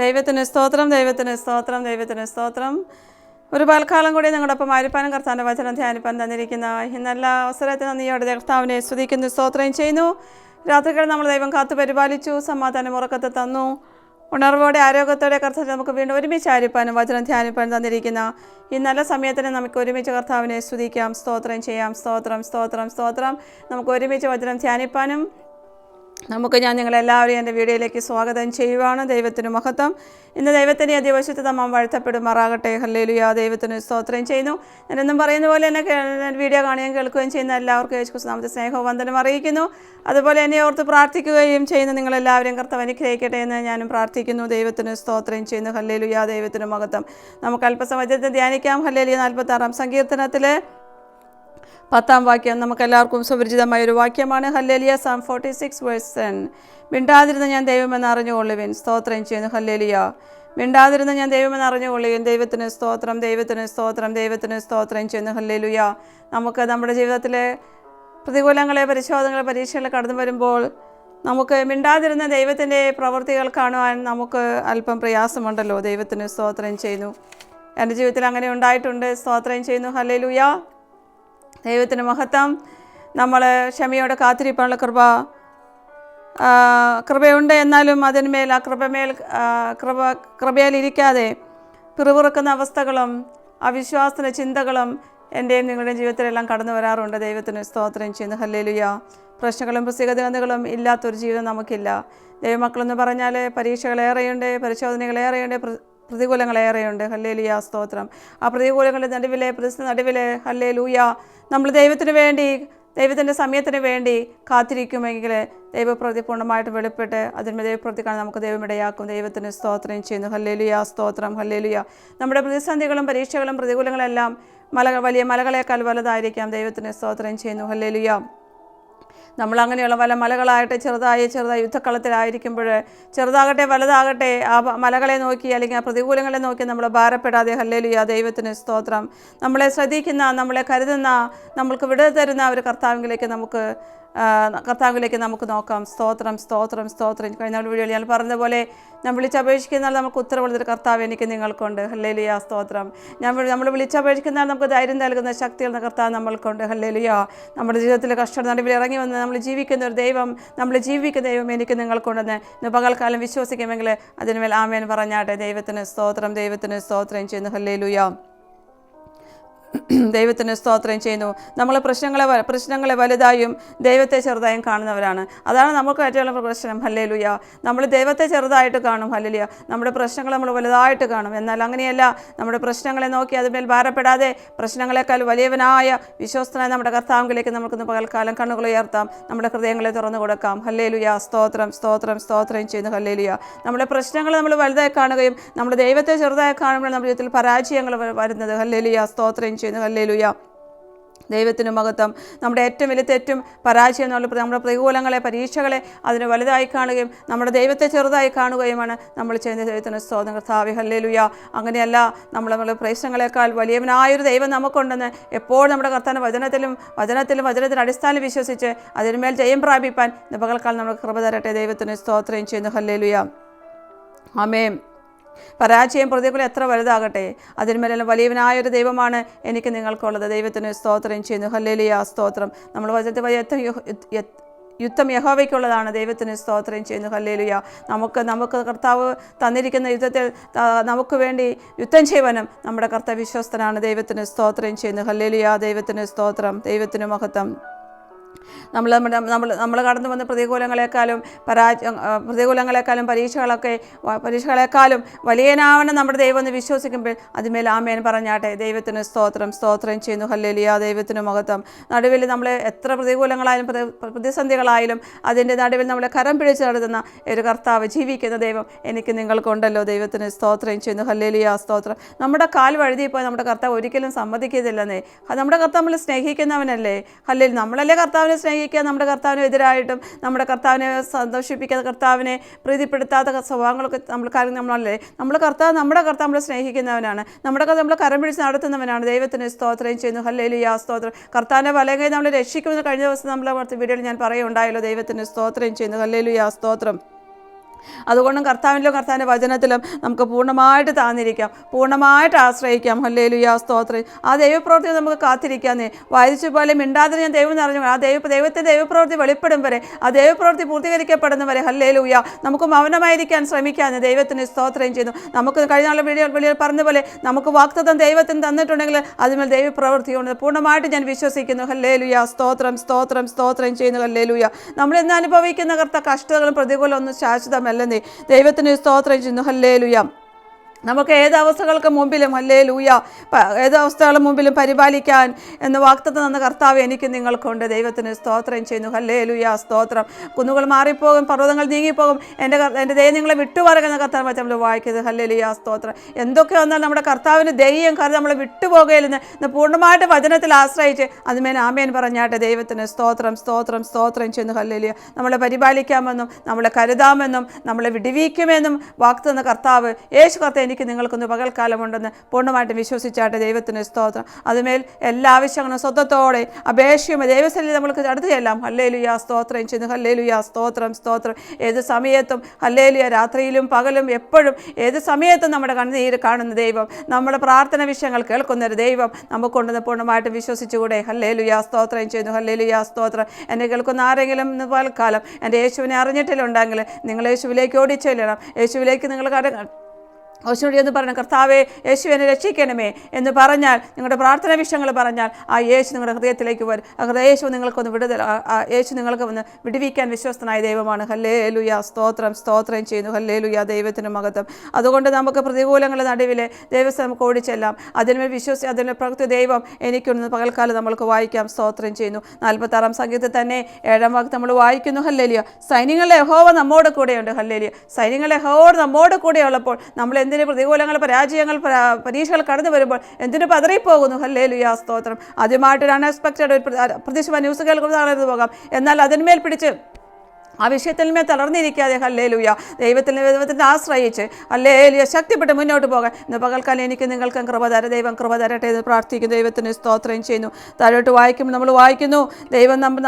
ദൈവത്തിന് സ്തോത്രം ദൈവത്തിന് സ്തോത്രം ദൈവത്തിന് സ്തോത്രം. ഒരു പൽക്കാലം കൂടി നിങ്ങളോടൊപ്പം ആരിപ്പാനും കർത്താന്റെ വചനം ധ്യാനിപ്പാൻ തന്നിരിക്കുന്ന ഈ നല്ല അവസരത്തിൽ നന്ദിയോടെ കർത്താവിനെ സ്തുതിക്കുന്നു സ്തോത്രം ചെയ്യുന്നു. രാത്രികൾ നമ്മൾ ദൈവം കാത്തു പരിപാലിച്ചു സമാധാനം ഉറക്കത്തെ തന്നു. ഉണർവോടെ ആരോഗ്യത്തോടെ കർത്താവ് നമുക്ക് വീണ്ടും ഒരുമിച്ച് ആരിപ്പാനും വചനം ധ്യാനിപ്പാൻ തന്നിരിക്കുന്ന ഈ നല്ല സമയത്തിന് നമുക്ക് ഒരുമിച്ച് കർത്താവിനെ സ്തുതിക്കാം സ്തോത്രം ചെയ്യാം സ്തോത്രം സ്തോത്രം സ്തോത്രം. നമുക്ക് ഒരുമിച്ച് വചനം ധ്യാനിപ്പാനും നമുക്ക് ഞാൻ നിങ്ങളെല്ലാവരെയും എന്റെ വീഡിയോയിലേക്ക് സ്വാഗതം ചെയ്യുവാണ്. ദൈവത്തിന് മഹത്വം. ഇന്ന് ദൈവത്തിന്റെ അധിവശത്ത് നമ്മൾ വാഴ്ത്തപ്പെടുമാറാകട്ടെ. ഹല്ലേലുയ. ദൈവത്തിന് സ്തോത്രം ചെയ്യുന്നു. ഞാനെന്നും പറയുന്ന പോലെ തന്നെ വീഡിയോ കാണുകയും കേൾക്കുകയും ചെയ്യുന്ന എല്ലാവർക്കും യേശു നാമത്തെ സ്നേഹവും വന്ദനം അറിയിക്കുന്നു. അതുപോലെ എന്നെ ഓർത്ത് പ്രാർത്ഥിക്കുകയും ചെയ്യുന്ന നിങ്ങളെല്ലാവരും കർത്തവ് അനുഗ്രഹിക്കട്ടെ എന്ന് ഞാനും പ്രാർത്ഥിക്കുന്നു. ദൈവത്തിന് സ്തോത്രം ചെയ്യുന്നു. ഹല്ലേലുയ. ദൈവത്തിന് മഹത്വം. നമുക്ക് അല്പസമയത്തെ ധ്യാനിക്കാം. ഹല്ലേലിയ നാൽപ്പത്താറാം സങ്കീർത്തനത്തിൽ പത്താം വാക്യം നമുക്ക് എല്ലാവർക്കും സുപരിചിതമായ ഒരു വാക്യമാണ്. Hallelujah psalm forty six version മിണ്ടാതിരുന്ന ഞാൻ ദൈവമെന്ന് അറിഞ്ഞുകൊള്ളുവിൻ. സ്തോത്രം ചെയ്യുന്നു. ഹല്ലേലിയ. മിണ്ടാതിരുന്ന ഞാൻ ദൈവമെന്ന് അറിഞ്ഞുകൊള്ളുവിൻ. ദൈവത്തിന് സ്തോത്രം ദൈവത്തിന് സ്തോത്രം ദൈവത്തിന് സ്തോത്രം ചെയ്യുന്നു. ഹല്ലേലുയ. നമുക്ക് നമ്മുടെ ജീവിതത്തിലെ പ്രതികൂലങ്ങളെ പരിശോധനകളെ പരീക്ഷകളെ കടന്നു വരുമ്പോൾ നമുക്ക് മിണ്ടാതിരുന്ന ദൈവത്തിന്റെ പ്രവൃത്തികൾ കാണുവാൻ നമുക്ക് അല്പം പ്രയാസമുണ്ടല്ലോ. ദൈവത്തിന് സ്തോത്രം ചെയ്യുന്നു. എന്റെ ജീവിതത്തിൽ അങ്ങനെ ഉണ്ടായിട്ടുണ്ട്. സ്തോത്രം ചെയ്യുന്നു. ഹല്ലേലുയ. ദൈവത്തിന് മഹത്വം. നമ്മൾ ക്ഷമയോടെ കാത്തിരിപ്പാനുള്ള കൃപ. കൃപയുണ്ട് എന്നാലും അതിന്മേൽ ആ കൃപമേൽ കൃപ കൃപയിൽ ഇരിക്കാതെ പിറുപിറുക്കുന്ന അവസ്ഥകളും അവിശ്വാസത്തിന്റെ ചിന്തകളും എന്റെയും നിങ്ങളുടെയും ജീവിതത്തിലെല്ലാം കടന്നു വരാറുണ്ട്. ദൈവത്തിന് സ്തോത്രം ചെയ്യുന്നു. ഹല്ലേലുയ. പ്രശ്നങ്ങളും പ്രസിദ്ധതകളും ഇല്ലാത്തൊരു ജീവിതം നമുക്കില്ല. ദൈവമക്കളെന്ന് പറഞ്ഞാൽ പരീക്ഷകളേറെയുണ്ട് പരിശോധനകളേറെയുണ്ട് പ്ര- പ്രതികൂലങ്ങളേറെയുണ്ട് ഹല്ലേലുയ സ്തോത്രം. ആ പ്രതികൂലങ്ങളുടെ നടുവിലെ പ്രതിസന്ധി നടുവിലെ ഹല്ലേ ലൂയ നമ്മൾ ദൈവത്തിന് വേണ്ടി ദൈവത്തിന്റെ സമയത്തിന് വേണ്ടി കാത്തിരിക്കുമെങ്കിൽ ദൈവപ്രതി പൂർണമായിട്ട് വെളിപ്പെട്ട് അതിന്മേൽ ദൈവപ്രതി കാണാൻ നമുക്ക് ദൈവം ഇടയാക്കും. ദൈവത്തിന് സ്തോത്രം ചെയ്യുന്നു. ഹല്ലേലുയ സ്തോത്രം ഹല്ലേലുയ. നമ്മുടെ പ്രതിസന്ധികളും പരീക്ഷകളും പ്രതികൂലങ്ങളെല്ലാം മല വലിയ മലകളേക്കാൾ വലുതായിരിക്കാം. ദൈവത്തിന് സ്തോത്രം ചെയ്യുന്നു. ഹല്ലേലുയ. നമ്മൾ അങ്ങനെയുള്ള പല മലകളായിട്ട് ചെറുതായി ചെറുതായി യുദ്ധക്കളത്തിലായിരിക്കുമ്പോൾ ചെറുതാകട്ടെ വലുതാകട്ടെ ആ മലകളെ നോക്കി അല്ലെങ്കിൽ ആ പ്രതികൂലങ്ങളെ നോക്കി നമ്മൾ ഭാരപ്പെടാതെ ഹല്ലേലുയ ദൈവത്തിന് സ്തോത്രം. നമ്മളെ ശ്രദ്ധിക്കുന്ന നമ്മളെ കരുതുന്ന നമ്മൾക്ക് വിടുതരുന്ന ഒരു കർത്താവിലേക്ക് നമുക്ക് കർത്താവിലേക്ക് നമുക്ക് നോക്കാം. സ്തോത്രം സ്തോത്രം സ്തോത്രം. കഴിഞ്ഞ വീഡിയോയിൽ ഞാൻ പറഞ്ഞ പോലെ ഞാൻ വിളിച്ചപേക്ഷിക്കുന്നാൽ നമുക്ക് ഉത്തരവുള്ളൊരു കർത്താവ് എനിക്ക് നിങ്ങൾക്കുണ്ട്. ഹല്ലേലിയ സ്തോത്രം. ഞാൻ നമ്മൾ വിളിച്ചപേക്ഷിക്കുന്നാൽ നമുക്ക് ധൈര്യം നൽകുന്ന ശക്തിയുള്ള കർത്താവ് നമ്മൾക്കുണ്ട്. ഹല്ലേലിയ. നമ്മുടെ ജീവിതത്തിലെ കഷ്ട നടുവിൽ ഇറങ്ങി വന്ന് നമ്മൾ ജീവിക്കുന്ന ഒരു ദൈവം നമ്മൾ ജീവിക്കുന്ന ദൈവം എനിക്ക് നിങ്ങൾക്കുണ്ടെന്ന് ഇന്ന് പകൽക്കാലം വിശ്വസിക്കുമെങ്കിൽ അതിനുമേൽ ആമേൻ പറഞ്ഞാട്ടെ. ദൈവത്തിന് സ്തോത്രം ദൈവത്തിന് സ്തോത്രം ചെയ്യുന്നു. ഹല്ലേലുയ. ദൈവത്തിന് സ്തോത്രം ചെയ്യുന്നു. നമ്മൾ പ്രശ്നങ്ങളെ പ്രശ്നങ്ങളെ വലുതായും ദൈവത്തെ ചെറുതായും കാണുന്നവരാണ്. അതാണ് നമുക്ക് ഏറ്റവും പ്രശ്നം. ഹല്ലേലുയ. നമ്മൾ ദൈവത്തെ ചെറുതായിട്ട് കാണും. ഹല്ലേലുയ. നമ്മുടെ പ്രശ്നങ്ങൾ നമ്മൾ വലുതായിട്ട് കാണും. എന്നാൽ അങ്ങനെയല്ല. നമ്മുടെ പ്രശ്നങ്ങളെ നോക്കി അതിന്മേൽ ഭാരപ്പെടാതെ പ്രശ്നങ്ങളെക്കാൾ വലിയവനായ വിശ്വസ്തനായ നമ്മുടെ കർത്താവിലേക്ക് നമുക്കിന്ന് പകൽക്കാലം കണ്ണുകൾ ഉയർത്താം. നമ്മുടെ ഹൃദയങ്ങളെ തുറന്നു കൊടുക്കാം. ഹല്ലേലുയ. സ്തോത്രം സ്തോത്രം സ്തോത്രം ചെയ്യുന്നു. ഹല്ലേലുയ. നമ്മുടെ പ്രശ്നങ്ങൾ നമ്മൾ വലുതായി കാണുകയും നമ്മുടെ ദൈവത്തെ ചെറുതായി കാണുമ്പോൾ നമ്മുടെ ജീവിതത്തിൽ പരാജയങ്ങൾ വരുന്നത്. ഹല്ലേലുയ. സ്തോത്രം ചെയ്യുന്നു. ഹല്ലേലുയ. ദൈവത്തിന് മഹത്വം. നമ്മുടെ ഏറ്റവും വലിയ തെറ്റും പരാജയം എന്നുള്ള നമ്മുടെ പ്രതികൂലങ്ങളെ പരീക്ഷകളെ അതിന് വലുതായി കാണുകയും നമ്മുടെ ദൈവത്തെ ചെറുതായി കാണുകയുമാണ് നമ്മൾ ചെയ്യുന്ന ദൈവത്തിന് സ്തോത്രം. കർത്താവി ഹല്ലേലുയ. അങ്ങനെയല്ല നമ്മൾ നമ്മുടെ പ്രശ്നങ്ങളെക്കാൾ വലിയവനായൊരു ദൈവം നമുക്കുണ്ടെന്ന് എപ്പോഴും നമ്മുടെ കർത്താവിന്റെ വചനത്തിലും വചനത്തിലും വചനത്തിന്റെ അടിസ്ഥാനം വിശ്വസിച്ച് അതിന്മേൽ ജയം പ്രാപിപ്പാൻ ഇന്ന് പകൽക്കാലം നമ്മൾ കൃപ തരട്ടെ. ദൈവത്തിന് സ്തോത്രം ചെയ്യുന്നു. ഹല്ലേലുയ. ആമേൻ. പരാജയം പ്രതികൂലം എത്ര വലുതാകട്ടെ? അതിന്മേലെല്ലാം വലിയവനായൊരു ദൈവമാണ് എനിക്ക് നിങ്ങൾക്കുള്ളത്. ദൈവത്തിന് സ്തോത്രം ചെയ്യുന്നു. ഹല്ലേലിയ. സ്തോത്രം. നമ്മൾ വചനത്തിൽ വലിയ യുദ്ധം യഹോ- യുദ്ധ- യുദ്ധ- യുദ്ധം യഹോവയ്ക്കുള്ളതാണ്. ദൈവത്തിന് സ്തോത്രം ചെയ്യുന്നു. ഹല്ലേലുയ. നമുക്ക് നമുക്ക് കർത്താവ് തന്നിരിക്കുന്ന യുദ്ധത്തിൽ നമുക്ക് വേണ്ടി യുദ്ധം ചെയ്യുവാനും നമ്മുടെ കർത്താവ് വിശ്വസ്തനാണ്. ദൈവത്തിന് സ്തോത്രം ചെയ്യുന്നു. ഹല്ലേലുയ. ദൈവത്തിന് സ്തോത്രം. ദൈവത്തിന് മഹത്വം. നമ്മൾ നമ്മുടെ നമ്മൾ നമ്മൾ കടന്നു വന്ന പ്രതികൂലങ്ങളെക്കാളും പരാജ ആ, പ്രതികൂലങ്ങളെക്കാളും പരീക്ഷകളൊക്കെ പരീക്ഷകളെക്കാളും വലിയനാവണം നമ്മുടെ ദൈവം എന്ന് വിശ്വസിക്കുമ്പോൾ അതിന്മേൽ ആമേൻ പറഞ്ഞാട്ടെ. ദൈവത്തിന് സ്തോത്രം. സ്തോത്രം ചെയ്യുന്നു. ഹല്ലലിയ. ദൈവത്തിന് മഹത്വം. നടുവിൽ നമ്മൾ എത്ര പ്രതികൂലങ്ങളായാലും പ്രതി- പ്രതിസന്ധികളായാലും അതിന്റെ നടുവിൽ നമ്മളെ കരം പിടിച്ച് നടത്തുന്ന ഒരു കർത്താവ് ജീവിക്കുന്ന ദൈവം എനിക്ക് നിങ്ങൾക്കുണ്ടല്ലോ. ദൈവത്തിന് സ്തോത്രം ചെയ്യുന്നു. ഹല്ലേലിയ. സ്തോത്രം. നമ്മുടെ കാൽ വഴുതിയപ്പോൾ നമ്മുടെ കർത്താവ് ഒരിക്കലും സമ്മതിക്കത്തില്ലെന്നേ. നമ്മുടെ കർത്താവ് നമ്മൾ സ്നേഹിക്കുന്നവനല്ലേ? ഹല്ലേൽ നമ്മളല്ലേ കർത്താവിനെ സ്നേഹിക്കുക നമ്മുടെ കർത്താവിന് എതിരായിട്ടും നമ്മുടെ കർത്താവിനെ സന്തോഷിപ്പിക്കാത്ത കർത്താവിനെ പ്രീതിപ്പെടുത്താത്ത സ്വഭാവങ്ങളൊക്കെ നമ്മൾ കാര്യം നമ്മളല്ലേ? നമ്മൾ കർത്താവ് നമ്മുടെ കർത്താവ് നമ്മളെ സ്നേഹിക്കുന്നവനാണ്. നമ്മുടെ കഥ നമ്മൾ കരം പിടിച്ച് നടത്തുന്നവനാണ്. ദൈവത്തിന് സ്തോത്രം ചെയ്യുന്നു. ഹല്ലേലിയ സ്തോത്രം. കർത്താവിനെ വലകെ നമ്മൾ രക്ഷിക്കുമെന്ന് കഴിഞ്ഞ ദിവസം നമ്മളെ വീഡിയോയിൽ ഞാൻ പറയുണ്ടായല്ലോ ദൈവത്തിന് സ്തോത്രം ചെയ്യുന്നു. ഹല്ലേലുയ സ്തോത്രം. അതുകൊണ്ടും കർത്താവിലും കർത്താവിന്റെ വചനത്തിലും നമുക്ക് പൂർണമായിട്ട് താന്നിരിക്കാം. പൂർണമായിട്ട് ആശ്രയിക്കാം. ഹല്ലേലുയാ സ്തോത്രം. ആ ദൈവപ്രവൃത്തി നമുക്ക് കാത്തിരിക്കാന്നേ. വായിച്ചു പോലെ മിണ്ടാതെ ഞാൻ ദൈവം നിറഞ്ഞു ആ ദൈവ ദൈവത്തെ ദൈവപ്രവൃത്തി വെളിപ്പെടും വരെ. ആ ദൈവപ്രവൃത്തി പൂർത്തീകരിക്കപ്പെടുന്ന വരെ. ഹല്ലേലുയ. നമുക്ക് മൗനമായിരിക്കാൻ ശ്രമിക്കാന്ന് ദൈവത്തിന് സ്തോത്രം ചെയ്യുന്നു നമുക്ക് കഴിഞ്ഞ നാളെ വീഡിയോ വെളിയിൽ പറഞ്ഞ പോലെ നമുക്ക് വാക്തത്വം ദൈവത്തിന് തന്നിട്ടുണ്ടെങ്കിൽ അതിന്മേൽ ദൈവപ്രവൃത്തിയുണ്ട് പൂർണമായിട്ട് ഞാൻ വിശ്വസിക്കുന്നു. ഹല്ലേലുയ. സ്തോത്രം സ്തോത്രം സ്തോത്രം ചെയ്യുന്നു. ഹല്ലേലുയ. നമ്മൾ ഇന്ന് അനുഭവിക്കുന്ന കർത്ത കഷ്ടതകളും പ്രതികൂലം ശാശ്വതമല്ലെന്നേ ദൈവത്തിന് സ്തോത്രം ചെയ്യുന്നു. ഹല്ലേലുയ. നമുക്ക് ഏത് അവസ്ഥകൾക്ക് മുമ്പിലും അല്ലേ ലൂയ ഏത് അവസ്ഥകളും മുമ്പിലും പരിപാലിക്കാൻ എന്ന് വാക്തത്വം തന്ന കർത്താവ് എനിക്ക് നിങ്ങൾക്കുണ്ട്. ദൈവത്തിന് സ്തോത്രം ചെയ്യുന്നു. ഹല്ലേ ലൂയ സ്തോത്രം. കുന്നുകൾ മാറിപ്പോകും പർവതങ്ങൾ നീങ്ങിപ്പോകും. എന്റെ എന്റെ ദൈവം നിങ്ങളെ വിട്ടുപറകുന്ന കർത്താവ് നമ്മൾ വായിക്കുന്നത്. ഹല്ലേ ലുയാ സ്തോത്രം. എന്തൊക്കെ വന്നാൽ നമ്മുടെ കർത്താവിന്റെ ദൈവം കാരണം നമ്മളെ വിട്ടുപോകയില്ലെന്ന് ഇന്ന് പൂർണമായിട്ട് വചനത്തിൽ ആശ്രയിച്ച് അതുമേൽ ആമേൻ പറഞ്ഞാട്ടെ. ദൈവത്തിന് സ്തോത്രം സ്തോത്രം സ്തോത്രം ചെയ്യുന്നു. ഹല്ലേലിയ. നമ്മളെ പരിപാലിക്കാമെന്നും നമ്മളെ കരുതാമെന്നും നമ്മളെ വിടിവിക്കുമെന്നും വാക്തന്ന കർത്താവ് യേശു കർത്താവ് എനിക്ക് നിങ്ങൾക്കൊന്ന് പകൽക്കാലമുണ്ടെന്ന് പൂർണമായിട്ടും വിശ്വസിച്ചാട്ടെ ദൈവത്തിന് സ്തോത്രം. അതുമേൽ എല്ലാ ആവശ്യങ്ങളും സ്വത്വത്തോടെ അപേക്ഷയും ദൈവസ്ഥലിൽ നമ്മൾക്ക് അടുത്ത് ചെല്ലാം ഹല്ലേലുയ സ്തോത്രം ചെയ്യുന്നു. യാ സ്തോത്രം സ്തോത്രം. ഏത് സമയത്തും ഹല്ലേലുയ രാത്രിയിലും പകലും എപ്പോഴും ഏത് സമയത്തും നമ്മുടെ കണ്ണുനീര് കാണുന്ന ദൈവം. നമ്മുടെ പ്രാർത്ഥന വിഷയങ്ങൾ കേൾക്കുന്ന ഒരു ദൈവം നമുക്കുണ്ടെന്ന് പൂർണമായിട്ടും വിശ്വസിച്ചുകൂടെ. ഹല്ലേലുയ സ്തോത്രം ചെയ്യുന്നു. ഹല്ലേലുയ സ്തോത്രം. എന്നെ കേൾക്കുന്ന ആരെങ്കിലും പകൽക്കാലം എന്റെ യേശുവിനെ അറിഞ്ഞിട്ടില്ലുണ്ടെങ്കിൽ നിങ്ങൾ യേശുവിലേക്ക് ഓടിച്ചെല്ലണം. യേശുവിലേക്ക് നിങ്ങൾ കട യേശുവിനോട് എന്ന് പറഞ്ഞു കർത്താവെ യേശു എന്നെ രക്ഷിക്കണമേ എന്ന് പറഞ്ഞാൽ നിങ്ങളുടെ പ്രാർത്ഥന വിഷയങ്ങൾ പറഞ്ഞാൽ ആ യേശു നിങ്ങളുടെ ഹൃദയത്തിലേക്ക് വരും. യേശു നിങ്ങൾക്കൊന്ന് വിടുതൽ യേശു നിങ്ങൾക്ക് ഒന്ന് വിടുവിക്കാൻ വിശ്വസ്തനായ ദൈവമാണ്. ഹല്ലേ ലുയ സ്തോത്രം സ്തോത്രം ചെയ്യുന്നു. ഹല്ലേ ലുയ ദൈവത്തിന് മഹത്വം. അതുകൊണ്ട് നമുക്ക് പ്രതികൂലങ്ങളുടെ നടുവിലെ ദൈവസ്ഥ നമുക്ക് ഓടിച്ചെല്ലാം. അതിന്മേൽ വിശ്വസി അതിന്റെ പ്രകൃതി ദൈവം എനിക്കൊന്ന് പകൽക്കാലം നമ്മൾക്ക് വായിക്കാം. സ്തോത്രം ചെയ്യുന്നു. നാൽപ്പത്താറാം സംഗീതത്തിൽ തന്നെ ഏഴാം വാക്ക് നമ്മൾ വായിക്കുന്നു. ഹല്ലേലിയ. സൈന്യങ്ങളുടെ ഹോവ നമ്മോട് കൂടെയുണ്ട്. ഹല്ലേലിയ. സൈന്യങ്ങളുടെ ഹോവ നമ്മോട് കൂടെയുള്ളപ്പോൾ നമ്മൾ എന്തിന് പ്രതികൂലങ്ങൾ പരാജയങ്ങൾ പരാ- പരീക്ഷകൾ കടന്നു വരുമ്പോൾ എന്തിനു പതറിപ്പോകുന്നു? ഹല്ലേ ലുയാ സ്തോത്രം. ആദ്യമായിട്ടൊരു അൺഎക്സ്പെക്റ്റഡ് ഒരു പ്ര- പ്രതീക്ഷ ന്യൂസ് കേൾക്കുന്നത് തളർന്നു പോകാം. എന്നാൽ അതിന്മേൽ പിടിച്ച് ആ വിഷയത്തിന്മേൽ തളർന്നിരിക്കാതെ ഹല്ലേലുയ ദൈവത്തിൽ ദൈവത്തിന്റെ ആശ്രയിച്ച് ഹല്ലേലുയ ശക്തിപ്പെട്ട് മുന്നോട്ട് പോകാൻ ഇന്ന് പകൽക്കാലം എനിക്ക് നിങ്ങൾക്കും കൃപതര ദൈവം കൃപ തരട്ടെ എന്ന് പ്രാർത്ഥിക്കുന്നു ദൈവത്തിന് സ്തോത്രം ചെയ്യുന്നു താഴോട്ട് വായിക്കുമ്പോൾ നമ്മൾ വായിക്കുന്നു ദൈവം നമ്മൾ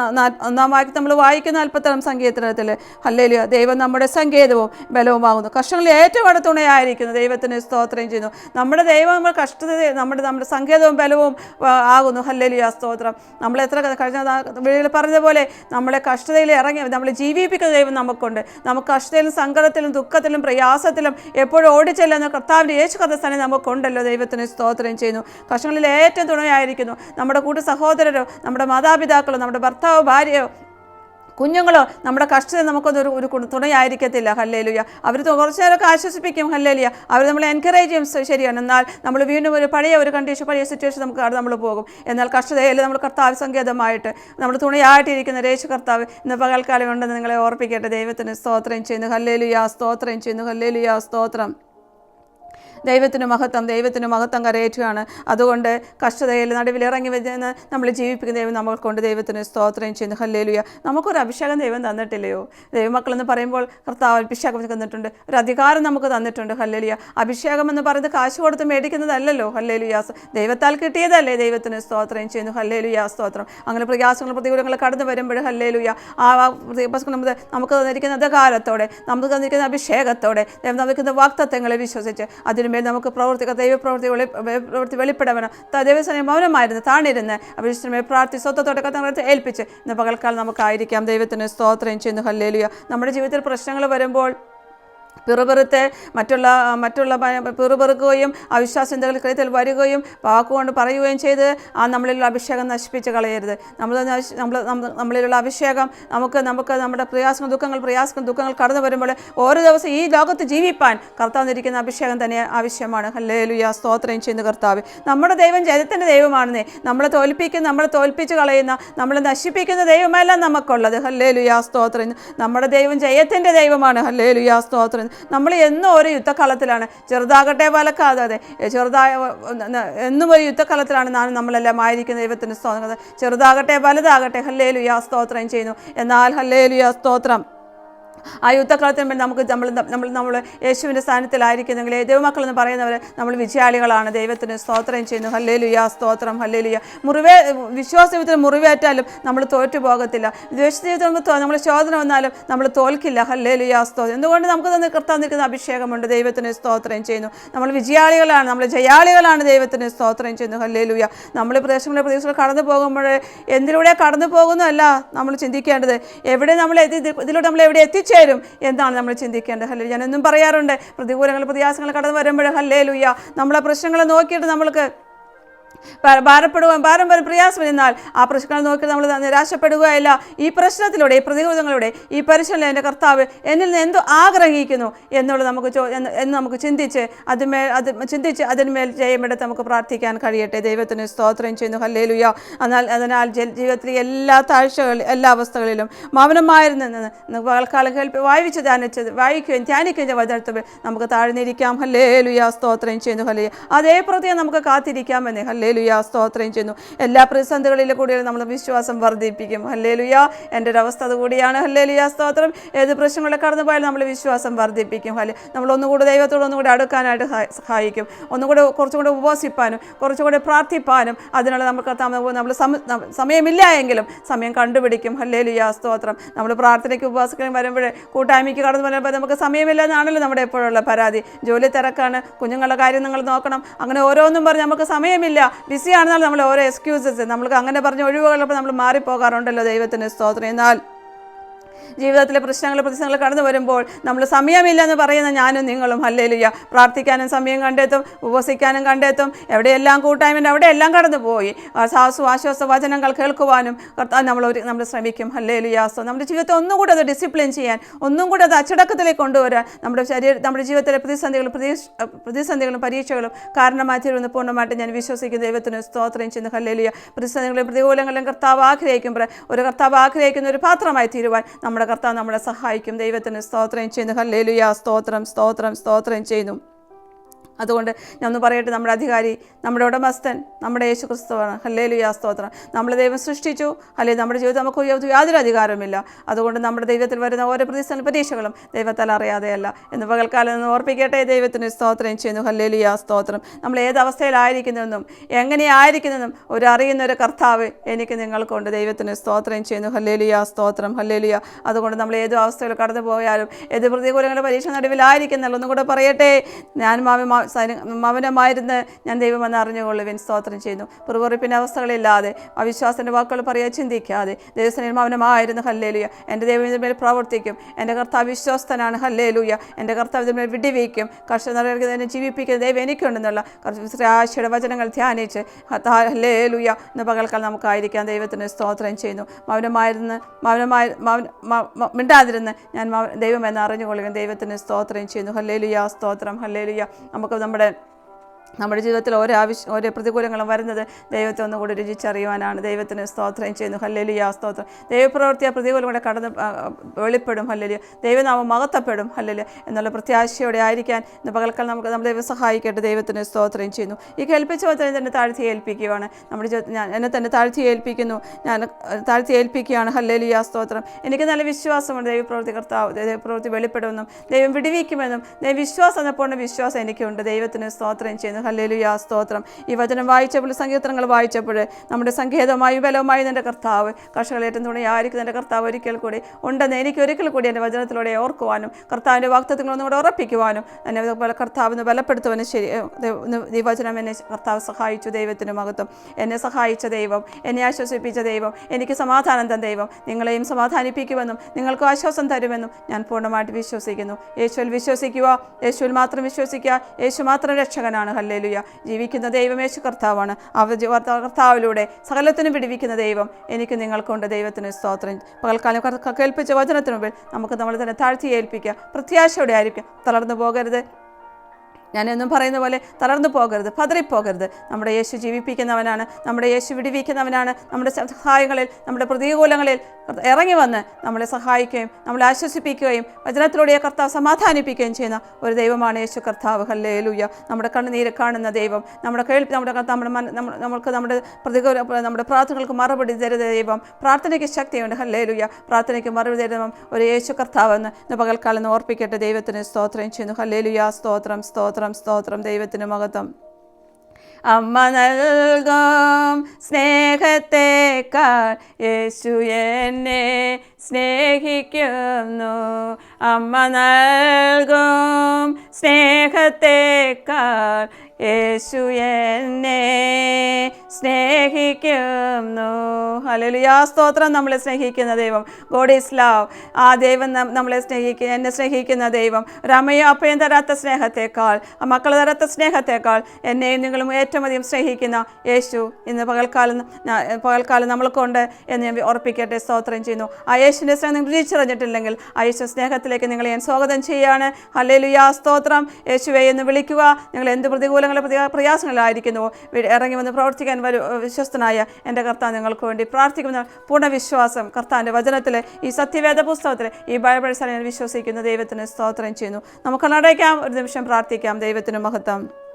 ഒന്നാം വാക്യം നമ്മൾ വായിക്കുന്ന അല്പത്തരം സങ്കീർത്തനത്തിൽ ഹല്ലേലുയ ദൈവം നമ്മുടെ സങ്കേതവും ബലവുമാകുന്നു കഷ്ടങ്ങളിൽ ഏറ്റവും അടുത്ത തുണയായിരിക്കുന്നു ദൈവത്തിന് സ്തോത്രം ചെയ്യുന്നു നമ്മുടെ ദൈവം നമ്മൾ കഷ്ടത നമ്മുടെ നമ്മുടെ സങ്കേതവും ബലവും ആകുന്നു ഹല്ലേലുയ സ്തോത്രം നമ്മൾ എത്ര കഴിഞ്ഞ വീഡിയോയിൽ പറഞ്ഞതുപോലെ നമ്മളെ കഷ്ടതയിൽ ഇറങ്ങി നമ്മളെ ജീവിപ്പിക്കുന്ന ദൈവം നമുക്കുണ്ട്. നമുക്ക് കഷ്ടതയിലും സങ്കടത്തിലും ദുഃഖത്തിലും പ്രയാസത്തിലും എപ്പോഴും ഓടിച്ചെല്ലുന്ന കർത്താവിന്റെ യേശു കഥസ്ഥാനം നമുക്കുണ്ടല്ലോ. ദൈവത്തിന് സ്തോത്രം ചെയ്യുന്നു. കഷ്ടങ്ങളിൽ ഏറ്റവും തുണയായിരിക്കുന്നു. നമ്മുടെ കൂട്ടു സഹോദരരോ നമ്മുടെ മാതാപിതാക്കളോ നമ്മുടെ ഭർത്താവോ ഭാര്യയോ കുഞ്ഞുങ്ങളോ നമ്മുടെ കഷ്ടത നമുക്കൊന്നൊരു ഒരു തുണയായിരിക്കത്തില്ല. ഹല്ലേലുയ. അവർ കുറച്ച് നേരമൊക്കെ ആശ്വസിപ്പിക്കും. ഹല്ലേലിയ. അവർ നമ്മളെ എൻകറേജ് ചെയ്യും. ശരിയാണ്. എന്നാൽ നമ്മൾ വീണ്ടും ഒരു പഴയ ഒരു കണ്ടീഷൻ പഴയ സിറ്റുവേഷൻ നമുക്ക് അവിടെ നമ്മൾ പോകും. എന്നാൽ കഷ്ടതയിൽ നമ്മൾ കർത്താവ് സങ്കേതമായിട്ട് നമ്മൾ തുണയായിട്ടിരിക്കുന്ന രേശു കർത്താവ് ഇന്ന് പകൽക്കാലം ഉണ്ടെന്ന് നിങ്ങളെ ഓർപ്പിക്കട്ടെ. ദൈവത്തിന് സ്തോത്രം ചെയ്യുന്നു. ഹല്ലേലുയ. സ്തോത്രം ചെയ്യുന്നു. ഹല്ലേലുയ. സ്തോത്രം. ദൈവത്തിന് മഹത്വം ദൈവത്തിന് മഹത്വം കരയേറ്റുകയാണ്. അതുകൊണ്ട് കഷ്ടതയിൽ നടുവിൽ ഇറങ്ങി വെച്ചെന്ന് നമ്മൾ ജീവിപ്പിക്കുന്ന ദൈവം നമ്മൾ കൊണ്ട് ദൈവത്തിന് സ്തോത്രം ചെയ്യുന്നു. ഹല്ലേലുയ. നമുക്കൊരു അഭിഷേകം ദൈവം തന്നിട്ടില്ലയോ? ദൈവമക്കളെന്ന് പറയുമ്പോൾ കർത്താവ് അഭിഷേകം തന്നിട്ടുണ്ട്. ഒരു അധികാരം നമുക്ക് തന്നിട്ടുണ്ട്. ഹല്ലേലുയ. അഭിഷേകം എന്ന് പറയുന്നത് കാശ് കൊടുത്ത് മേടിക്കുന്നതല്ലല്ലോ. ഹല്ലേലുയാസ് ദൈവത്താൽ കിട്ടിയതല്ലേ ദൈവത്തിന് സ്തോത്രം ചെയ്യുന്നു. ഹല്ലേലുയ. സ്തോത്രം. അങ്ങനെ പ്രയാസങ്ങൾ പ്രതികൂലങ്ങൾ കടന്നു വരുമ്പോൾ ഹല്ലേലുയ. ആ നമുക്ക് തന്നിരിക്കുന്ന അധികാരത്തോടെ നമുക്ക് തന്നിരിക്കുന്ന അഭിഷേകത്തോടെ ദൈവം തന്നിരിക്കുന്ന വാക്തത്വങ്ങളെ വിശ്വസിച്ച് അതിനുമേൽ നമുക്ക് പ്രവർത്തിക്കുക ദൈവപ്രവൃത്തി വെളി പ്രവൃത്തി വെളിപ്പെടവണം ദൈവസമയം മൗനമായിരുന്നു താണിരുന്ന് അഭിഷ്ടമേ പ്രാർത്ഥി സ്വത്വത്തോടെ കത്തങ്ങളെ ഏൽപ്പിച്ച് ഇന്ന് പകൽക്കാലം നമുക്കായിരിക്കാം. ദൈവത്തിന് സ്തോത്രം ചെയ്യുന്നു. ഹല്ലേലിയ. നമ്മുടെ ജീവിതത്തിൽ പ്രശ്നങ്ങൾ വരുമ്പോൾ പിറുപിറുത്ത് മറ്റുള്ള മറ്റുള്ള പിറുപിറുക്കുകയും അവിശ്വാസത്തിൽ കൃത്യത്തിൽ വരികയും വാക്കുകൊണ്ട് പറയുകയും ചെയ്ത് ആ നമ്മളിലുള്ള അഭിഷേകം നശിപ്പിച്ച് കളയരുത്. നമ്മൾ നമ്മൾ നമ്മ- നമ്മളിലുള്ള അഭിഷേകം നമുക്ക് നമുക്ക് നമ്മുടെ പ്രയാസങ്ങൾ ദുഃഖങ്ങൾ പ്രയാസങ്ങൾ ദുഃഖങ്ങൾ കടന്നു വരുമ്പോൾ ഓരോ ദിവസം ഈ ലോകത്ത് ജീവിപ്പാൻ കർത്താവിരിക്കുന്ന അഭിഷേകം തന്നെ ആവശ്യമാണ്. ഹല്ലേലുയ. സ്തോത്രം ചെയ്യുന്ന കർത്താവ്. നമ്മുടെ ദൈവം ജയത്തിന്റെ ദൈവമാണെന്നേ. നമ്മളെ തോൽപ്പിക്കുന്ന നമ്മളെ തോൽപ്പിച്ച് കളയുന്ന നമ്മളെ നശിപ്പിക്കുന്ന ദൈവമല്ല നമുക്കുള്ളത്. ഹല്ലേലുയ. സ്തോത്രം നമ്മുടെ ദൈവം ജയത്തിന്റെ ദൈവമാണ്. ഹല്ലേലുയ. സ്തോത്രം നമ്മൾ എന്നും ഒരു യുദ്ധക്കളത്തിലാണ്. ചെറുതാകട്ടെ വലക്കാതെ ചെറുതായ എന്നും ഒരു യുദ്ധക്കളത്തിലാണ് നാം നമ്മളെല്ലാം ആയിരിക്കുന്ന ദൈവത്തിന് സ്തോത്രം. ചെറുതാകട്ടെ വലുതാകട്ടെ. ഹല്ലേലുയാ സ്തോത്രം ചെയ്യുന്നു. എന്നാൽ ഹല്ലേലുയാ സ്തോത്രം. ആ യുദ്ധക്കളത്തിന് വേണ്ടി നമുക്ക് നമ്മൾ നമ്മൾ നമ്മൾ യേശുവിന്റെ സ്ഥാനത്തിലായിരിക്കുന്നെങ്കിൽ ദൈവമക്കൾ എന്ന് പറയുന്നവർ നമ്മൾ വിജയാളികളാണ്. ദൈവത്തിന് സ്തോത്രം ചെയ്യുന്നു. ഹല്ലേലുയ സ്തോത്രം ഹല്ലേലുയ. മുറിവേ വിശ്വാസ ജീവിതത്തിൽ മുറിവേറ്റാലും നമ്മൾ തോറ്റു പോകത്തില്ല. ദ്വേഷ ജീവിതത്തിൽ നമ്മൾ ശോധന വന്നാലും നമ്മൾ തോൽക്കില്ല. ഹല്ലേലുയ സ്തോത്രം. എന്തുകൊണ്ട് നമുക്ക് തന്നെ കർത്താവ് നിൽക്കുന്ന അഭിഷേകമുണ്ട്? ദൈവത്തിന് സ്തോത്രം ചെയ്യുന്നു. നമ്മൾ വിജയാളികളാണ്. നമ്മൾ ജയാളികളാണ്. ദൈവത്തിന് സ്തോത്രം ചെയ്യുന്നു. ഹല്ലേലുയ. നമ്മൾ പ്രദേശങ്ങളെ പ്രദേശങ്ങൾ കടന്നു പോകുമ്പോൾ എന്തിലൂടെ കടന്നു പോകുന്നതല്ല നമ്മൾ ചിന്തിക്കേണ്ടത്? എവിടെ നമ്മൾ ഇതിലൂടെ നമ്മൾ എവിടെ എത്തിച്ചേരും എന്താണ് നമ്മൾ ചിന്തിക്കേണ്ടത്? ഹല്ലേ ഞാനൊന്നും പറയാറുണ്ട്. പ്രതികൂലങ്ങൾ പ്രതിയാസങ്ങൾ കടന്നു വരുമ്പോൾ ഹല്ലേ ലുയ്യ നമ്മളെ പ്രശ്നങ്ങളെ നോക്കിയിട്ട് നമ്മൾക്ക് ഭാരപ്പെടുവാൻ ഭാരം വരും പ്രയാസം എന്നാൽ ആ പ്രശ്നങ്ങൾ നോക്കി നമ്മൾ നിരാശപ്പെടുകയല്ല. ഈ പ്രശ്നത്തിലൂടെ ഈ പ്രതികൂലങ്ങളുടെ ഈ പരിശീലനം എന്റെ കർത്താവ് എന്നിൽ നിന്ന് എന്തോ ആഗ്രഹിക്കുന്നു എന്നുള്ളത് നമുക്ക് ചോ എന്ന് എന്ന് നമുക്ക് ചിന്തിച്ച് അതിന്മേൽ അത് ചിന്തിച്ച് അതിന്മേൽ ജയമെടുത്ത് നമുക്ക് പ്രാർത്ഥിക്കാൻ കഴിയട്ടെ. ദൈവത്തിന് സ്തോത്രം ചെയ്യുന്നു. ഹല്ലേലുയ. എന്നാൽ അതിനാൽ ജീവിതത്തിലെ എല്ലാ താഴ്ചകളിലും എല്ലാ അവസ്ഥകളിലും മൗനമായിരുന്നു പകൽക്കാലം കേൾപ്പി വായിച്ച് ധ്യാനിച്ചത് വായിക്കുകയും ധ്യാനിക്കുകയും വചനത്തിൽ നമുക്ക് താഴ്ന്നിരിക്കാം. ഹല്ലേലുയ. സ്തോത്രം ചെയ്യുന്നു. ഹല്ലേ അതേ പ്രതിയെ നമുക്ക് കാത്തിരിക്കാമെന്ന്. ഹല്ലേലുയ സ്തോത്രം ചെയ്യുന്നു. എല്ലാ പ്രതിസന്ധികളിലും കൂടി നമ്മൾ വിശ്വാസം വർദ്ധിപ്പിക്കും. ഹല്ലേലുയ എന്റെ ഒരു അവസ്ഥ അതുകൂടിയാണ്. ഹല്ലേലുയ സ്തോത്രം. ഏത് പ്രശ്നങ്ങളെ കടന്നു പോയാലും നമ്മൾ വിശ്വാസം വർദ്ധിപ്പിക്കും. ഹല്ലേ നമ്മൾ ഒന്നുകൂടി ദൈവത്തോട് ഒന്നുകൂടി അടുക്കാനായിട്ട് സഹായിക്കും. ഒന്നുകൂടി കുറച്ചുകൂടി ഉപവസിപ്പാനും കുറച്ചുകൂടി പ്രാർത്ഥിപ്പാനും അതിനുള്ള നമുക്ക് നമ്മൾ സമ- സമയമില്ല എങ്കിലും സമയം കണ്ടുപിടിക്കും. ഹല്ലേലുയ സ്തോത്രം. നമ്മൾ പ്രാർത്ഥനയ്ക്ക് ഉപവാസിക്കാൻ വരുമ്പോഴേ കൂട്ടായ്മയ്ക്ക് കടന്നു വരുമ്പോൾ നമുക്ക് സമയമില്ല എന്നാണല്ലോ നമ്മുടെ എപ്പോഴുള്ള പരാതി. ജോലി തിരക്കാണ് കുഞ്ഞുങ്ങളുടെ കാര്യം നിങ്ങൾ നോക്കണം. അങ്ങനെ ഓരോന്നും പറഞ്ഞ് നമുക്ക് സമയമില്ല. ബിസി ആണെന്നാൽ നമ്മൾ ഓരോ എക്സ്ക്യൂസസ് നമ്മൾക്ക് അങ്ങനെ പറഞ്ഞ് ഒഴിവുകളപ്പോൾ നമ്മൾ മാറിപ്പോകാറുണ്ടല്ലോ ദൈവത്തിന് സ്തോത്രം. എന്നാൽ ജീവിതത്തിലെ പ്രശ്നങ്ങൾ പ്രതിസന്ധികൾ കടന്നു വരുമ്പോൾ നമ്മൾ സമയമില്ലെന്ന് പറയുന്ന ഞാനും നിങ്ങളും ഹല്ലേലുയ്യ പ്രാർത്ഥിക്കാനും സമയം കണ്ടെത്തും ഉപസിക്കാനും കണ്ടെത്തും. എവിടെയെല്ലാം കൂട്ടായ്മന്റെ അവിടെയെല്ലാം കടന്നു പോയി സാസു ആശ്വാസ വചനങ്ങൾ കേൾക്കുവാനും കർത്താവ് നമ്മൾ ഒരു നമ്മൾ ശ്രമിക്കും. ഹല്ലേലുയാസോ നമ്മുടെ ജീവിതത്തെ ഒന്നും കൂടെ അത് ഡിസിപ്ലിൻ ചെയ്യാൻ ഒന്നും കൂടെ അത് അച്ചടക്കത്തിലേക്ക് കൊണ്ടുവരാൻ നമ്മുടെ ശരീര നമ്മുടെ ജീവിതത്തിലെ പ്രതിസന്ധികളും പ്രതിസന്ധികളും പരീക്ഷകളും കാരണമായി തീരുമെന്ന് പൂർണമായിട്ട് ഞാൻ വിശ്വസിക്കുന്ന. ദൈവത്തിന് സ്തോത്രം ചെയ്യുന്ന. ഹല്ലേലിയ. പ്രതിസന്ധികളും പ്രതികൂലങ്ങളും കർത്താവ് ആഗ്രഹിക്കുമ്പോൾ ഒരു കർത്താവ് ആഗ്രഹിക്കുന്ന ഒരു പാത്രമായി തീരുവാൻ നമ്മുടെ കർത്താവ് നമ്മളെ സഹായിക്കും. ദൈവത്തിന് സ്തോത്രം ചെയ്യുന്നു. ഹല്ലേലുയ. സ്തോത്രം സ്തോത്രം സ്തോത്രം ചെയ്യുന്നു. അതുകൊണ്ട് ഞാൻ ഒന്ന് പറയട്ടെ നമ്മുടെ അധികാരി നമ്മുടെ ഉടമസ്ഥൻ നമ്മുടെ യേശു ക്രിസ്തുവാണ് ഹല്ലേലുയാ സ്തോത്രം. നമ്മൾ ദൈവം സൃഷ്ടിച്ചു. അല്ലെ നമ്മുടെ ജീവിതം നമുക്ക് യാതൊരു അധികാരമില്ല അതുകൊണ്ട് നമ്മുടെ ദൈവത്തിൽ വരുന്ന ഓരോ പ്രതിസന്ധി പരീക്ഷകളും ദൈവത്താൽ അറിയാതെയല്ല. എന്ന് പകൽക്കാലം നിന്ന് ഓർപ്പിക്കട്ടെ ദൈവത്തിന് സ്തോത്രം ചെയ്യുന്നു. ഹല്ലേലുയാ സ്തോത്രം. നമ്മൾ ഏത് അവസ്ഥയിലായിരിക്കുന്നെന്നും ഒരു അറിയുന്ന ഒരു കർത്താവ് എനിക്ക് നിങ്ങൾക്കുണ്ട്. ദൈവത്തിന് സ്തോത്രം ചെയ്യുന്നു. ഹല്ലേലുയാ സ്തോത്രം. ഹല്ലേലുയ. അതുകൊണ്ട് നമ്മൾ ഏത് അവസ്ഥയിൽ കടന്നു പോയാലും ഏത് പ്രതികൂലങ്ങളുടെ പരീക്ഷ നടുവിലായിരിക്കുന്നല്ലോ ഒന്നും കൂടെ പറയട്ടെ. ഞാൻ മാവി മാ- സൈന- മൗനമായിരുന്ന് ഞാൻ ദൈവമെന്ന് അറിഞ്ഞുകൊള്ളുവിൻ സ്തോത്രം ചെയ്യുന്നു. പുറകുറിപ്പിന്റെ അവസ്ഥകളില്ലാതെ അവിശ്വാസത്തിന്റെ വാക്കുകൾ പറയാൻ ചിന്തിക്കാതെ ദൈവസനയിൽ മൗനമായിരുന്നു. ഹല്ലേലുയ. എന്റെ ദൈവം ഇതിന്മേൽ പ്രവർത്തിക്കും. എന്റെ കർത്താവ് വിശ്വസ്തനാണ്. ഹല്ലേലുയ. എന്റെ കർത്താവ് ഇതിന്മേൽ വിടിവയ്ക്കും തന്നെ ജീവിപ്പിക്കുന്ന ദൈവം എനിക്കുണ്ടെന്നുള്ള ആശയുടെ വചനങ്ങൾ ധ്യാനിച്ച് ഹല്ലേലുയ എന്ന പകൽക്കാൽ നമുക്കായിരിക്കാം. ദൈവത്തിന് സ്തോത്രം ചെയ്യുന്നു. മൗനമായിരുന്ന് മൗനമായി മൗന മിണ്ടാതിരുന്ന് ഞാൻ ദൈവം എന്ന് അറിഞ്ഞുകൊള്ളുകയും ദൈവത്തിന് സ്തോത്രം ചെയ്യുന്നു. ഹല്ലേലുയ. സ്തോത്രം. ഹല്ലേലുയ. നമുക്ക് നമ്മുടെ നമ്മുടെ ജീവിതത്തിൽ ഓരോ ആവശ്യം ഓരോ പ്രതികൂലങ്ങളും വരുന്നത് ദൈവത്തെ ഒന്നുകൂടി രുചിച്ചറിയുവാനാണ്. ദൈവത്തിന് സ്തോത്രം ചെയ്യുന്നു. ഹല്ലലിയ സ്തോത്രം. ദൈവപ്രവൃത്തിയ പ്രതികൂലം കൂടെ കടന്ന് ആ, വെളിപ്പെടും. ഹല്ലലിയ. ദൈവനാമം മഹത്വപ്പെടും. ഹല്ലലിയ. എന്നുള്ള പ്രത്യാശയോടെ ആയിരിക്കാൻ ഇന്ന് പകൽക്കാലം നമുക്ക് നമ്മൾ ദൈവം സഹായിക്കട്ടെ. ദൈവത്തിന് സ്തോത്രം ചെയ്യുന്നു. ഈ കേൾപ്പിച്ച വചനം തന്നെ താഴ്ത്തി ഏൽപ്പിക്കുകയാണ് നമ്മുടെ ജീവിതത്തിൽ ഞാൻ എന്നെ തന്നെ താഴ്ത്തി ഏൽപ്പിക്കുന്നു. ഞാൻ താഴ്ത്തി ഏൽപ്പിക്കുകയാണ്. ഹല്ലലിയ സ്തോത്രം. എനിക്ക് നല്ല വിശ്വാസമുണ്ട്. ദൈവപ്രവൃത്തി കർത്താവ് ദൈവപ്രവൃത്തി വെളിപ്പെടുമെന്നും ദൈവം വിടുവിക്കുമെന്നും. ദൈവ വിശ്വാസം എന്ന പൂർണ വിശ്വാസം എനിക്കുണ്ട്. ദൈവത്തിന് സ്തോത്രം ചെയ്യുന്നു. ഹല്ലേലുയ സ്തോത്രം. ഈ വചനം വായിച്ചപ്പോൾ സങ്കീർത്തനങ്ങൾ വായിച്ചപ്പോൾ നമ്മുടെ സങ്കേതമായി ബലവുമായി നിന്റെ കർത്താവ് കർഷകളേറ്റം തുണയായിരിക്കും. നിന്റെ കർത്താവ് ഒരിക്കൽ കൂടി ഉണ്ടെന്ന് എനിക്ക് ഒരിക്കൽ കൂടി എന്റെ വചനത്തിലൂടെ ഓർക്കുവാനും കർത്താവിന്റെ വാക്തത്വങ്ങൾ ഒന്നുകൂടെ ഉറപ്പിക്കുവാനും എന്നെ കർത്താവിന് ബലപ്പെടുത്തുവാനും ശരി ഈ വചനം എന്നെ കർത്താവ് സഹായിച്ചു ദൈവത്തിന് മഹത്വം. എന്നെ സഹായിച്ച ദൈവം എന്നെ ആശ്വസിപ്പിച്ച ദൈവം എനിക്ക് സമാധാനം തന്ന ദൈവം നിങ്ങളെയും സമാധാനിപ്പിക്കുമെന്നും നിങ്ങൾക്ക് ആശ്വാസം തരുമെന്നും ഞാൻ പൂർണമായിട്ട് വിശ്വസിക്കുന്നു. യേശുവിൽ വിശ്വസിക്കുക യേശുവിൽ മാത്രം വിശ്വസിക്കുക യേശു മാത്രം രക്ഷകനാണ്. ഹല്ലേലുയ. ജീവിക്കുന്ന ദൈവമേശു കർത്താവാണ്. അവ കർത്താവിലൂടെ സകലത്തിനും പിടിവിക്കുന്ന ദൈവം എനിക്ക് നിങ്ങൾക്കുണ്ട്. ദൈവത്തിന് സ്തോത്രം. പകൽക്കാലം കേൾപ്പിച്ച വചനത്തിന് മുമ്പിൽ നമുക്ക് നമ്മൾ തന്നെ താഴ്ത്തി ഏൽപ്പിക്കുക പ്രത്യാശയോടെ ആയിരിക്കും. തളർന്നു പോകരുത്. ഞാനെന്നും പറയുന്ന പോലെ തളർന്നു പോകരുത് പതറിപ്പോകരുത്. നമ്മുടെ യേശു ജീവിപ്പിക്കുന്നവനാണ് നമ്മുടെ യേശു വിടിവിക്കുന്നവനാണ് നമ്മുടെ സഹായങ്ങളിൽ നമ്മുടെ പ്രതികൂലങ്ങളിൽ ഇറങ്ങി വന്ന് നമ്മളെ സഹായിക്കുകയും നമ്മളെ ആശ്വസിപ്പിക്കുകയും വചനത്തിലൂടെ കർത്താവ് സമാധാനിപ്പിക്കുകയും ചെയ്യുന്ന ഒരു ദൈവമാണ് യേശു കർത്താവ്. ഹല്ലേ ലൂയ നമ്മുടെ കണ്ണുനീര് കാണുന്ന ദൈവം നമ്മുടെ കേൾപ്പ് നമ്മുടെ കർത്താവ് നമ്മുടെ നമ്മൾക്ക് നമ്മുടെ പ്രതികൂല നമ്മുടെ പ്രാർത്ഥനകൾക്ക് മറുപടി തരുന്ന ദൈവം പ്രാർത്ഥനയ്ക്ക് ശക്തിയുണ്ട്. ഹല്ലേ ലൂയ പ്രാർത്ഥനയ്ക്ക് മറുപടി തരുന്ന ഒരു യേശു കർത്താവെന്ന് ഇന്ന് പകൽക്കാലം ഓർപ്പിക്കട്ടെ. ദൈവത്തിന് സ്തോത്രം ചെയ്യുന്നു. ഹല്ലേ സ്തോത്രം സ്തോത്രം. സ്തോത്രം സ്തോത്രം ദൈവത്തിന് മഹത്വം. അമ്മ നൽകും സ്നേഹത്തേക്കാൾ യേശു എന്നെ സ്നേഹിക്കുന്നു. അമ്മ നൽകും സ്നേഹത്തേക്കാൾ യേശു എന്നെ സ്നേഹിക്കുന്നു. ഹല്ലേലൂയ. സ്തോത്രം നമ്മളെ സ്നേഹിക്കുന്ന ദൈവം. God is love. ആ ദൈവം നമ്മളെ സ്നേഹിക്കുന്ന എന്നെ സ്നേഹിക്കുന്ന ദൈവം. രമയോ അപ്പയും തരാത്ത സ്നേഹത്തേക്കാൾ മക്കൾ തരാത്ത സ്നേഹത്തേക്കാൾ എന്നെയും നിങ്ങളും ഏറ്റവും അധികം സ്നേഹിക്കുന്ന യേശു ഇന്ന് പകൽക്കാലം പകൽക്കാലം നമ്മൾക്കുണ്ട് എന്ന് ഞാൻ ഉറപ്പിക്കട്ടെ സ്തോത്രം ചെയ്യുന്നു. ആ യേശുവിന്റെ സ്നേഹം നിങ്ങൾ തിരിച്ചറിഞ്ഞിട്ടില്ലെങ്കിൽ ആ യേശു സ്നേഹത്തിലേക്ക് നിങ്ങളെ ഞാൻ സ്വാഗതം ചെയ്യാണ്. ഹല്ലേലൂയ. സ്തോത്രം. യേശുവെ എന്ന് വിളിക്കുക. നിങ്ങൾ എന്ത് പ്രയാസങ്ങളിലായിരിക്കുന്നുവോ വി- ഇറങ്ങി വന്ന് പ്രവർത്തിക്കാൻ വരും വിശ്വസ്തനായ എന്റെ കർത്താവ് നിങ്ങൾക്ക് വേണ്ടി പ്രാർത്ഥിക്കുന്ന പൂർണ വിശ്വാസം കർത്താവിന്റെ വചനത്തിൽ ഈ സത്യവേദ പുസ്തകത്തിൽ ഈ ബൈബിൾ സ്ഥലം വിശ്വസിക്കുന്ന. ദൈവത്തിന് സ്തോത്രം ചെയ്യുന്നു. നമുക്ക് നടയ്ക്കാം ഒരു നിമിഷം പ്രാർത്ഥിക്കാം. ദൈവത്തിന് മഹത്വം.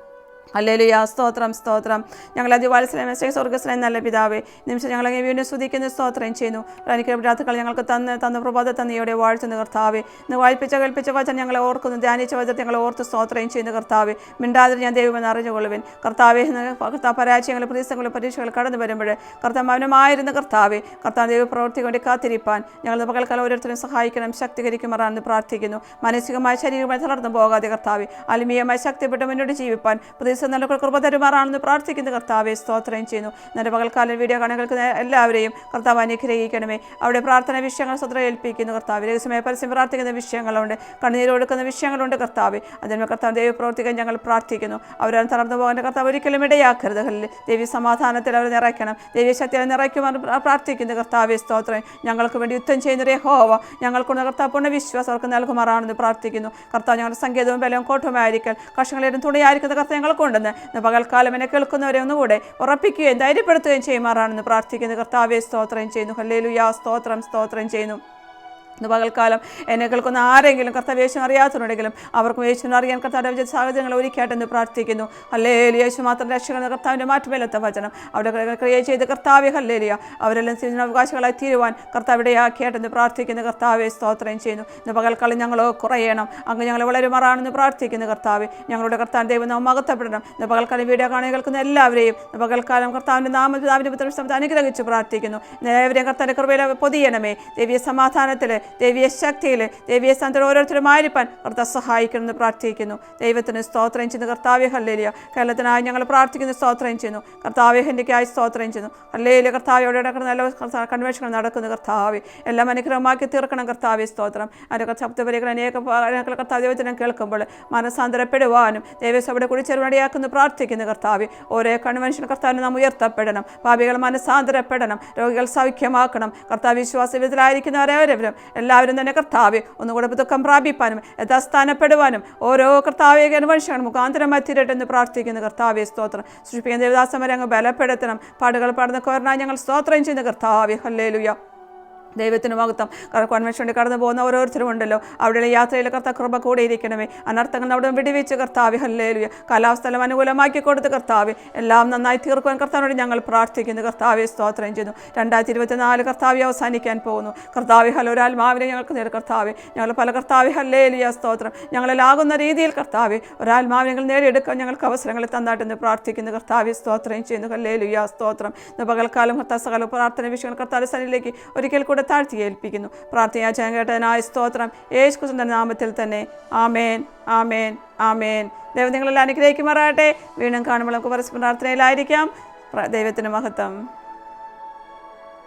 അല്ലേലുയാ സ്തോത്രം സ്തോത്രം. ഞങ്ങൾ അതിവാത്സലം സ്വർഗസ്ലയം നല്ല പിതാവേ നിമിഷം ഞങ്ങളെ വീണ്ടും സ്തുതിക്കുന്ന സ്തോത്രം ചെയ്യുന്നു. അനുഗ്രഹരാത്തുക്കൾ ഞങ്ങൾക്ക് തന്ന് തന്ന പ്രഭാത തന്നിയോടെ വാഴ്ത്തുന്ന കർത്താവേ. ഇന്ന് വായിപ്പിച്ച കൽപ്പിച്ച വചനം ഞങ്ങളെ ഓർക്കുന്നു ധ്യാനിച്ച വചനം ഞങ്ങളെ ഓർത്ത് സ്തോത്രം ചെയ്യുന്ന കർത്താവേ. മിണ്ടാതെ ഞാൻ ദൈവമെന്ന് അറിഞ്ഞുകൊള്ളുവൻ. കർത്താവേ കർത്താവ് പരാജയങ്ങൾ പ്രതിസന്ധങ്ങൾ പരീക്ഷകൾ കടന്നു വരുമ്പോൾ കർത്താവ് മൗനമായിരുന്ന കർത്താവേ കർത്താവ് ദൈവ പ്രവൃത്തി കൊണ്ട് കാത്തിരിപ്പാൻ ഞങ്ങൾ പകൽക്കാലം ഓരോരുത്തരും സഹായിക്കണം ശക്തീകരിക്കുമാറാണെന്ന് പ്രാർത്ഥിക്കുന്നു. മാനസികമായ ശരീരമായി തളർന്നു പോകാതെ കർത്താവെ ആത്മീയമായി ശക്തിപ്പെട്ട് മുന്നോട്ട് ജീവിപ്പാൻ പ്രതിസന്ധികൾക്ക് കൃപ തരുമാറാണെന്ന് പ്രാർത്ഥിക്കുന്ന കർത്താവെ സ്തോത്രം ചെയ്യുന്നു. നല്ല പകൽക്കാലം വീഡിയോ കാണികൾക്ക് എല്ലാവരെയും കർത്താവ് അനുഗ്രഹിക്കണമേ. അവിടെ പ്രാർത്ഥന വിഷയങ്ങൾ സ്വത്ര ഏൽപ്പിക്കുന്നു കർത്താവ്. രഹസ്യമായ പരസ്യം പ്രാർത്ഥിക്കുന്ന വിഷയങ്ങളുണ്ട്. കണ്ണീര് കൊടുക്കുന്ന വിഷയങ്ങളുണ്ട് കർത്താവ്. അതിന് കർത്താവ് ദൈവ പ്രവർത്തിക്കാൻ ഞങ്ങൾ പ്രാർത്ഥിക്കുന്നു. അവരാണ് തളർന്നു പോകാൻ കർത്താവ് ഒരിക്കലും ഇടയാക്കരുത്. ദേവി സമാധാനത്തിൽ അവർ നിറയ്ക്കണം. ദേവി ശക്തി നിറയ്ക്കുവാൻ പ്ര- പ്രാർത്ഥിക്കുന്നു കർത്താവെ സ്തോത്രം. ഞങ്ങൾക്ക് വേണ്ടി യുദ്ധം ചെയ്യുന്ന യഹോവ ഞങ്ങൾക്കുള്ള കർത്താവ് പൂർണ വിശ്വാസം അവർക്ക് നൽകുമാറാണെന്ന് പ്രാർത്ഥിക്കുന്നു. കർത്താവ് ഞങ്ങളുടെ സംഗീതവും ബലവും കോട്ടവുമായിരിക്കൽ. കർഷകരുടെ തുണിയായിരിക്കുന്ന കർത്താവ് ഞങ്ങൾക്കുണ്ടെന്ന് ഇന്ന് പകൽക്കാലം എന്നെ കേൾക്കുന്നവരെ ഒന്നുകൂടെ ഉറപ്പിക്കുകയും ധൈര്യപ്പെടുത്തുകയും ചെയ്യുമാറാണെന്ന് പ്രാർത്ഥിക്കുന്നു. കർത്താവെ സ്തോത്രം ചെയ്യുന്നു. ഹല്ലേലുയാ. സ്തോത്രം സ്തോത്രം ചെയ്യുന്നു. ഇന്ന് പകൽക്കാലം എന്നെ കേൾക്കുന്ന ആരെങ്കിലും കർത്താവ് യേശു അറിയാത്തവരുണ്ടെങ്കിലും അവർക്കും യേശുവിനെ അറിയാൻ കർത്താവിന്റെ വിജയ സാഹചര്യങ്ങൾ ഒരുക്കിയാട്ടെന്ന് പ്രാർത്ഥിക്കുന്നു. ഹല്ലേലു യേശു മാത്രം രക്ഷകൻ കർത്താവിന്റെ മാറ്റമില്ലാത്ത വചനം. അവിടെ ക്രിയ ചെയ്ത് കർത്താവെ ഹല്ലേലിയ. അവരെല്ലാം സീജനാവകാശികളായി തീരുവാൻ കർത്താവിടെ ആക്കിയാട്ടെന്ന് പ്രാർത്ഥിക്കുന്ന. കർത്താവെ സ്തോത്രം ചെയ്യുന്നു. ഇന്ന് പകൽക്കാലം ഞങ്ങൾ കുറയണം. അങ്ങ് ഞങ്ങൾ വളരെ മറാണെന്ന് പ്രാർത്ഥിക്കുന്നു കർത്താവ്. ഞങ്ങളുടെ കർത്താൻ ദൈവം നാം മകത്തപ്പെടണം ഇന്ന് പകൽക്കാലം വീഡിയോ കാണാൻ കേൾക്കുന്ന എല്ലാവരെയും ഇന്ന് പകൽക്കാലം കർത്താവിന്റെ നാമത്തിൽ പിതാവിന്റെ പുത്രസ്ഥാനത്ത് അനുഗ്രഹിച്ച് പ്രാർത്ഥിക്കുന്നു. ഏവരെയും കർത്താവിന്റെ കൃപയിൽ പൊതിയണമേ. ദേവിയ സമാധാനത്തിൽ ദേവിയ ശക്തിയിൽ ദേവിയ സ്ഥാനത്തിൽ ഓരോരുത്തരുമായിരിക്കാൻ കർത്താവ് സഹായിക്കണമെന്ന് പ്രാർത്ഥിക്കുന്നു. ദൈവത്തിന് സ്തോത്രം ചെയ്യുന്നു കർത്താവ്യ ഹല്ലേലിയ. കേരളത്തിനായി ഞങ്ങൾ പ്രാർത്ഥിക്കുന്ന സ്തോത്രം ചെയ്യുന്നു. കർത്താവെ ഹെന്റെക്കായി സ്തോത്രം ചെയ്യുന്നു. ഹല്ലേലിയ കർത്താവയോടെ നടക്കുന്ന നല്ല കൺവെൻഷനുകൾ നടക്കുന്നു കർത്താവ്. എല്ലാം അനുഗ്രഹമാക്കി തീർക്കണം കർത്താവ് സ്തോത്രം. അതിന്റെ ശബ്ദപരികൾ അനേക കർത്താവ് ദൈവത്തിനെ കേൾക്കുമ്പോൾ മനസ്സാന്തരപ്പെടുവാനും ദൈവസഭയുടെ കൂടി ചെറുപടിയാക്കുന്നു പ്രാർത്ഥിക്കുന്നു കർത്താവ്. ഓരോ കൺവെൻഷൻ കർത്താവിന് നാം ഉയർത്തപ്പെടണം. പാപികൾ മനസ്സാന്തരപ്പെടണം. രോഗികൾ സൗഖ്യമാക്കണം. കർത്താവ് വിശ്വാസ വിശ്വാസവിധത്തിലായിരിക്കുന്നവരവരും എല്ലാവരും തന്നെ കർത്താവെ ഒന്നുകൂടെ ദുഃഖം പ്രാപിപ്പാനും യഥാസ്ഥാനപ്പെടുവാനും ഓരോ കർത്താവേക കൺവെൻഷൻ മുഖാന്തരമായി തീരട്ടെ എന്ന് പ്രാർത്ഥിക്കുന്നു. കർത്താവെ സ്തോത്രം. സൃഷ്ടിക്കുന്ന ദേവദാസമരെ അങ്ങ് ബലപ്പെടുത്തണം. പാടുകൾ പാടുന്ന കോരനായി ഞങ്ങൾ സ്തോത്രം ചെയ്യുന്ന. കർത്താവെ ഹല്ലേലുയ. ദൈവത്തിന് മഹത്വം. കാരണം വേണ്ടി കടന്നു പോകുന്ന ഓരോരുത്തരും ഉണ്ടല്ലോ. അവിടെയുള്ള യാത്രയിൽ കർത്ത കൃപ കൂടെ ഇരിക്കണമേ. അനർത്ഥങ്ങൾ അവിടെ വിടിവെച്ച് കർത്താവ് ഹല്ലേലുയ കാലാവസ്ഥലം അനുകൂലമാക്കി കൊടുത്ത് കർത്താവ് എല്ലാം നന്നായി തീർക്കുവാൻ കർത്താവിനോട് ഞങ്ങൾ പ്രാർത്ഥിക്കുന്നു. കർത്താവെ സ്തോത്രം ചെയ്യുന്നു. രണ്ടായിരത്തി ഇരുപത്തിനാല് കർത്താവ് അവസാനിക്കാൻ പോകുന്നു. കർത്താവ് ഹലോ ഒരാത്മാവിനെ ഞങ്ങൾക്ക് നേരെ കർത്താവ്. ഞങ്ങൾ പല കർത്താവ് ഹല്ലേലുയ സ്തോത്രം. ഞങ്ങളിലാകുന്ന രീതിയിൽ കർത്താവ് ഒരാത്മാവിനെ ഞങ്ങൾ നേടിയെടുക്കാൻ ഞങ്ങൾക്ക് അവസരങ്ങൾ തന്നായിട്ടെന്ന് പ്രാർത്ഥിക്കുന്നു. കർത്താവ് സ്തോത്രം ചെയ്യുന്നു. ഹല്ലേലുയ സ്തോത്രം. ഇന്ന് പകൽക്കാലം കർത്താവ് സകല പ്രാർത്ഥന വിഷയങ്ങൾ കർത്താവ് സന്നിധിയിലേക്ക് ഒരിക്കൽ കൂടെ താഴ്ത്തി ഏൽപ്പിക്കുന്നു. പ്രാർത്ഥന കേട്ടതിനായ സ്തോത്രം. യേശു നാമത്തിൽ തന്നെ ആമേൻ ആമേൻ ആമേൻ. ദൈവം നിങ്ങളെല്ലാം അനുഗ്രഹിക്കുമാറാകട്ടെ. വീണ്ടും കാണുമ്പോൾ നമുക്ക് പരസ്പര പ്രാർത്ഥനയിലായിരിക്കാം. ദൈവത്തിന് മഹത്വം.